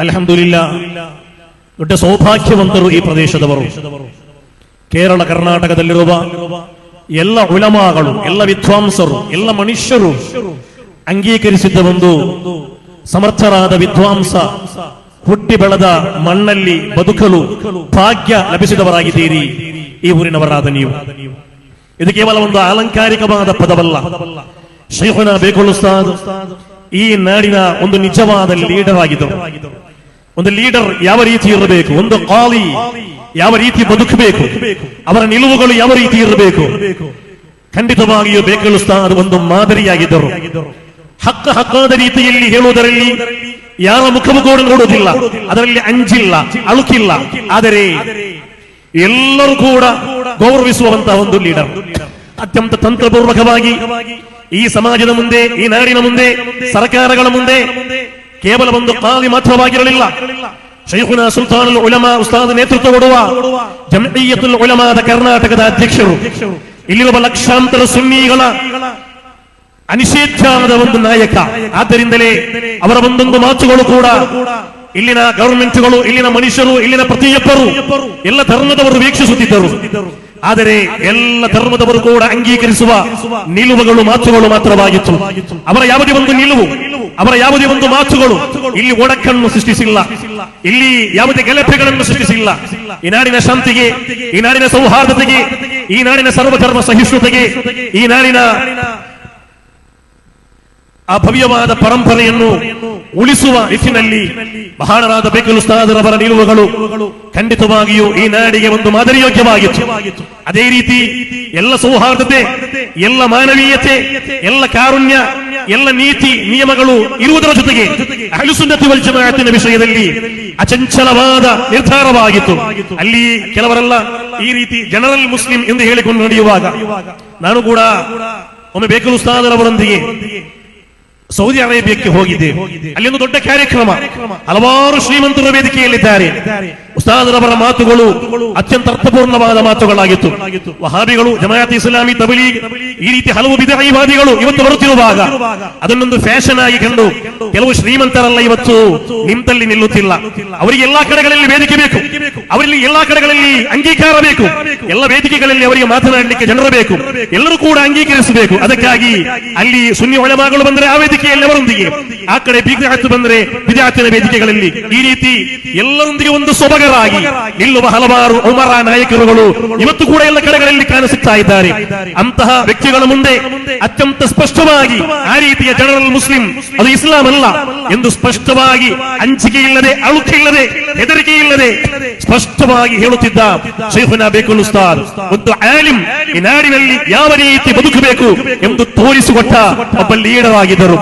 ಅಲ್ಹಮ್ದುಲಿಲ್ಲ ದೊಡ್ಡ ಸೌಭಾಗ್ಯವಂತರು ಈ ಪ್ರದೇಶದವರು ಕೇರಳ ಕರ್ನಾಟಕದಲ್ಲಿರುವ ಎಲ್ಲ ಉಲಮಾಗಳು ಎಲ್ಲ ವಿದ್ವಾಂಸರು ಎಲ್ಲ ಮನುಷ್ಯರು ಅಂಗೀಕರಿಸಿದ್ದ ಒಂದು ಸಮರ್ಥರಾದ ವಿದ್ವಾಂಸ ಹುಟ್ಟಿ ಬೆಳೆದ ಮಣ್ಣಲ್ಲಿ ಬದುಕಲು ಭಾಗ್ಯ ಲಭಿಸಿದವರಾಗಿದ್ದೀರಿ ಈ ಊರಿನವರಾದ ನೀವು ಇದು ಕೇವಲ ಒಂದು ಅಲಂಕಾರಿಕವಾದ ಪದವಲ್ಲ ಶೈಖುನ ಬೇಕುಳುಸ್ತಾದ್ ಈ ನಾಡಿನ ಒಂದು ನಿಜವಾದ ಲೀಡರ್ ಆಗಿದ್ದರು ಒಂದು ಲೀಡರ್ ಯಾವ ರೀತಿ ಇರಬೇಕು? ಒಂದು ಕಾಲಿ ಯಾವ ರೀತಿ ಬದುಕಬೇಕು? ಅವರ ನಿಲುವುಗಳು ಯಾವ ರೀತಿ ಇರಬೇಕು? ಖಂಡಿತವಾಗಿಯೂ ಬೇಕುಳುಸ್ತಾದ್ ಒಂದು ಮಾದರಿಯಾಗಿದ್ದರು. ಹಕ್ಕ ಹಕ್ಕಾದ ರೀತಿಯಲ್ಲಿ ಹೇಳುವುದರಲ್ಲಿ ಯಾರ ಮುಖವು ಕೂಡ ನೋಡುವುದಿಲ್ಲ. ಅದರಲ್ಲಿ ಅಂಜಿಲ್ಲ, ಅಳುಕಿಲ್ಲ. ಆದರೆ ಎಲ್ಲರೂ ಕೂಡ ಗೌರವಿಸುವಂತಹ ಒಂದು ಲೀಡರ್. ಅತ್ಯಂತ ತಂತ್ರಪೂರ್ವಕವಾಗಿ ಈ ಸಮಾಜದ ಮುಂದೆ, ಈ ನಾಡಿನ ಮುಂದೆ, ಸರ್ಕಾರಗಳ ಮುಂದೆ ಕೇವಲ ಒಂದು ಕಾಲಿ ಮಾತ್ರವಾಗಿರಲಿಲ್ಲ. ಶೈಖುನ ಸುಲ್ತಾನ್ ಉಲಮಾ ಉಸ್ತಾದ್ ನೇತೃತ್ವ ಕೊಡುವ ಜಮೀಯತುಲ್ ಉಲಮಾದ ಕರ್ನಾಟಕದ ಅಧ್ಯಕ್ಷರು. ಇಲ್ಲಿರುವ ಲಕ್ಷಾಂತರ ಸುನ್ನಿಗಳ ಅನಿಷೇಧ್ಯಾನದ ಒಂದು ನಾಯಕ. ಆದ್ದರಿಂದಲೇ ಅವರ ಒಂದೊಂದು ಮಾತುಗಳು ಕೂಡ ಇಲ್ಲಿನ ಗವರ್ಮೆಂಟ್ಗಳು ಇಲ್ಲಿನ ಮನುಷ್ಯರು, ಇಲ್ಲಿನ ಪ್ರತಿಯೊಬ್ಬರು ಎಲ್ಲ ಧರ್ಮದವರು ವೀಕ್ಷಿಸುತ್ತಿದ್ದರು. ಆದರೆ ಎಲ್ಲ ಧರ್ಮದವರು ಕೂಡ ಅಂಗೀಕರಿಸುವ ನಿಲುವುಗಳು, ಮಾತುಗಳು ಮಾತ್ರವಾಗಿತ್ತು. ಅವರ ಯಾವುದೇ ಒಂದು ನಿಲುವು ಅವರ ಯಾವುದೇ ಒಂದು ಮಾತುಗಳು ಇಲ್ಲಿ ಒಡಕನ್ನು ಸೃಷ್ಟಿಸಿಲ್ಲ. ಇಲ್ಲಿ ಯಾವುದೇ ಗಲಭೆಗಳನ್ನು ಸೃಷ್ಟಿಸಿಲ್ಲ. ಈ ನಾಡಿನ ಶಾಂತಿಗೆ, ಈ ನಾಡಿನ ಸೌಹಾರ್ದತೆಗೆ, ಈ ನಾಡಿನ ಸರ್ವಧರ್ಮ ಸಹಿಷ್ಣುತೆಗೆ, ಈ ನಾಡಿನ ಆ ಭವ್ಯವಾದ ಪರಂಪರೆಯನ್ನು ಉಳಿಸುವ ನಿಟ್ಟಿನಲ್ಲಿ ಮಹಾನರಾದ ಬೇಕಲು ಉಸ್ತಾದರವರ ನಿಲುವುಗಳು. ಖಂಡಿತವಾಗಿಯೂ ಈ ನಾಡಿಗೆ ಒಂದು ಮಾದರಿಯೋಗ್ಯವಾಗಿತ್ತು ಅದೇ ರೀತಿ ಎಲ್ಲ ಸೌಹಾರ್ದತೆ, ಎಲ್ಲ ಮಾನವೀಯತೆ, ಎಲ್ಲ ಕಾರುಣ್ಯ, ಎಲ್ಲ ನೀತಿ, ನಿಯಮಗಳು ಇರುವುದರ ಜೊತೆಗೆ ಅಳಿಸುನ್ನತಿ ವಲ್ ಜಮಾಅತಿನ ವಿಷಯದಲ್ಲಿ ಅಚಂಚಲವಾದ ನಿರ್ಧಾರವಾಗಿತ್ತು. ಅಲ್ಲಿ ಕೆಲವರೆಲ್ಲ ಈ ರೀತಿ ಜನರಲ್ ಮುಸ್ಲಿಂ ಎಂದು ಹೇಳಿಕೊಂಡು ನಡೆಯುವಾಗ ನಾನು ಕೂಡ ಒಮ್ಮೆ ಬೇಕಲು ಉಸ್ತಾದರವರೊಂದಿಗೆ ಸೌದಿ ಅರೇಬಿಯಕ್ಕೆ ಹೋಗಿದೆ ಅಲ್ಲಿ ಒಂದು ದೊಡ್ಡ ಕಾರ್ಯಕ್ರಮ. ಹಲವಾರು ಶ್ರೀಮಂತರ ವೇದಿಕೆಯಲ್ಲಿದ್ದಾರೆ. ಉಸ್ತಾದರವರ ಮಾತುಗಳು ಅತ್ಯಂತ ಅರ್ಥಪೂರ್ಣವಾದ ಮಾತುಗಳಾಗಿತ್ತು. ವಹಾಬಿಗಳು, ಜಮಾಯತ್ ಇಸ್ಲಾಮಿ, ತಬಲಿ, ಈ ರೀತಿ ಹಲವು ವಿಧಾಯಿವಾದಿಗಳು ಇವತ್ತು ಬರುತ್ತಿರುವಾಗ ಅದನ್ನೊಂದು ಫ್ಯಾಷನ್ ಆಗಿ ಕಂಡು ಕೆಲವು ಶ್ರೀಮಂತರಲ್ಲ ಇವತ್ತು ನಿಂತಲ್ಲಿ ನಿಲ್ಲುತ್ತಿಲ್ಲ. ಅವರಿಗೆ ಎಲ್ಲಾ ಕಡೆಗಳಲ್ಲಿ ವೇದಿಕೆ ಬೇಕು. ಅವರಲ್ಲಿ ಎಲ್ಲಾ ಕಡೆಗಳಲ್ಲಿ ಅಂಗೀಕಾರ ಬೇಕು. ಎಲ್ಲ ವೇದಿಕೆಗಳಲ್ಲಿ ಅವರಿಗೆ ಮಾತನಾಡಲಿಕ್ಕೆ ಜನರು ಬೇಕು. ಎಲ್ಲರೂ ಕೂಡ ಅಂಗೀಕರಿಸಬೇಕು. ಅದಕ್ಕಾಗಿ ಅಲ್ಲಿ ಸುನ್ನಿ ಒಳಮಾಗಳು ಬಂದರೆ ಆ ವೇದಿಕೆಯಲ್ಲಿ ಅವರೊಂದಿಗೆ ಆ ಕಡೆ ಬಂದರೆ ವಿದ್ಯಾರ್ಥಿನ ವೇದಿಕೆಗಳಲ್ಲಿ. ಈ ರೀತಿ ಎಲ್ಲರೊಂದಿಗೆ ಒಂದು ಸೊಬಗರಾಗಿ ನಿಲ್ಲುವ ಹಲವಾರು ಉಮರ ನಾಯಕರುಗಳು ಇವತ್ತು ಕೂಡ ಎಲ್ಲ ಕಡೆಗಳಲ್ಲಿ ಕಾಣಿಸುತ್ತಾ ಇದ್ದಾರೆ. ಅಂತಹ ವ್ಯಕ್ತಿಗಳ ಮುಂದೆ ಅತ್ಯಂತ ಸ್ಪಷ್ಟವಾಗಿ ಆ ರೀತಿಯ ಜನರಲ್ ಮುಸ್ಲಿಂ, ಅದು ಇಸ್ಲಾಂ ಅಲ್ಲ ಎಂದು ಸ್ಪಷ್ಟವಾಗಿ ಅಂಚಿಕೆ ಇಲ್ಲದೆ ಅಳುಕೆ ಇಲ್ಲದೆ, ಹೆದರಿಕೆ ಇಲ್ಲದೆ ಸ್ಪಷ್ಟವಾಗಿ ಹೇಳುತ್ತಿದ್ದ ಶೈಖುನಾ ಬೇಕುಲ್ ಒಂದು ಆಲಿಂ ಈ ನಾಡಿನಲ್ಲಿ ಯಾವ ರೀತಿ ಬದುಕಬೇಕು ಎಂದು ತೋರಿಸಿಕೊಟ್ಟ ಒಬ್ಬ ಲೀಡರ್ ಆಗಿದ್ದರು.